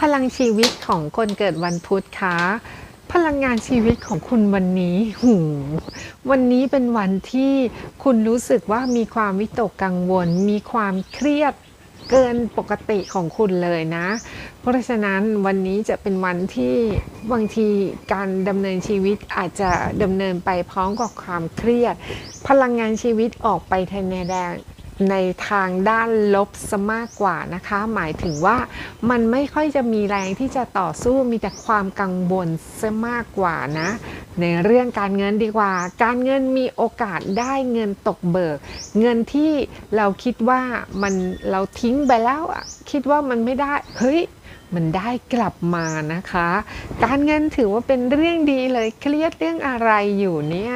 พลังชีวิตของคนเกิดวันพุธคะพลังงานชีวิตของคุณวันนี้หูวันนี้เป็นวันที่คุณรู้สึกว่ามีความวิตกกังวล มีความเครียดเกินปกติของคุณเลยนะ เพราะฉะนั้นวันนี้จะเป็นวันที่บางทีการดำเนินชีวิตอาจจะดำเนินไปพร้อมกับความเครียด พลังงานชีวิตออกไปในแดง ในทางด้านลบซะมากกว่านะคะ หมายถึงว่ามันไม่ค่อยจะมีแรงที่จะต่อสู้มีแต่ความกังวลซะมากกว่านะ ในเรื่องการเงินดีกว่า การเงินมีโอกาสได้เงินตกเบิก เงินที่เราคิดว่ามันเราทิ้งไปแล้วคิดว่ามันไม่ได้เฮ้ย มันได้กลับมานะคะ การเงินถือว่าเป็นเรื่องดีเลยเครียดเรื่องอะไรอยู่เนี่ย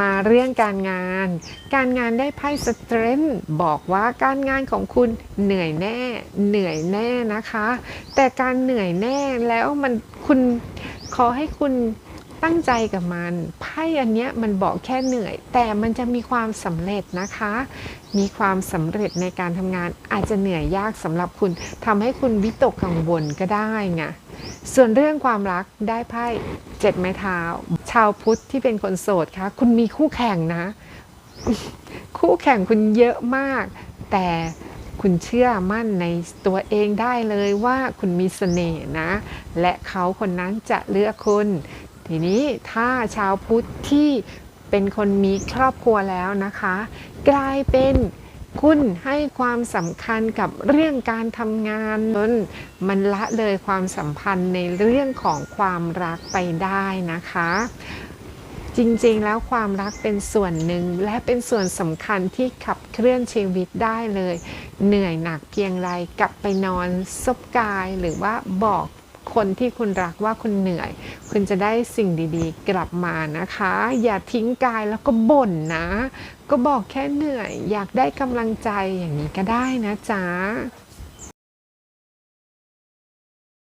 มาเรื่องการงาน การงานได้ไพ่สเตรนบอกว่าการงานของคุณเหนื่อยแน่ เหนื่อยแน่นะคะ แต่การเหนื่อยแน่แล้วมันคุณขอให้คุณ ตั้งใจกับมัน ไพ่อันเนี้ยมันบอกแค่เหนื่อย แต่มันจะมีความสำเร็จนะคะ มีความสำเร็จในการทำงานอาจจะเหนื่อยยากสำหรับคุณทำให้คุณวิตกกังวลก็ได้ไงส่วนเรื่องความรักได้ไพ่เจ็ดไม้เท้า ชาวพุทธที่เป็นคนโสดคะคุณมีคู่แข่งนะ คู่แข่งคุณเยอะมาก แต่คุณเชื่อมั่นในตัวเองได้เลยว่าคุณมีเสน่ห์นะ และเขาคนนั้นจะเลือกคุณ ทีนี้ถ้าชาวพุทธที่เป็นคนมีครอบครัวแล้วนะคะ กลายเป็นคุณให้ความสำคัญกับเรื่องการทำงานจนมันละเลยความสัมพันธ์ในเรื่องของความรักไปได้นะคะ จริงๆแล้วความรักเป็นส่วนหนึ่งและเป็นส่วนสำคัญที่ขับเคลื่อนชีวิตได้เลย เหนื่อยหนักเพียงไรกลับไปนอนซบกายหรือว่าบอก คนที่คุณรักว่าคุณเหนื่อย คุณจะได้สิ่งดีๆ กลับมานะคะ อย่าทิ้งกายแล้วก็บ่นนะ ก็บอกแค่เหนื่อย อยากได้กำลังใจอย่างนี้ก็ได้นะจ๊ะ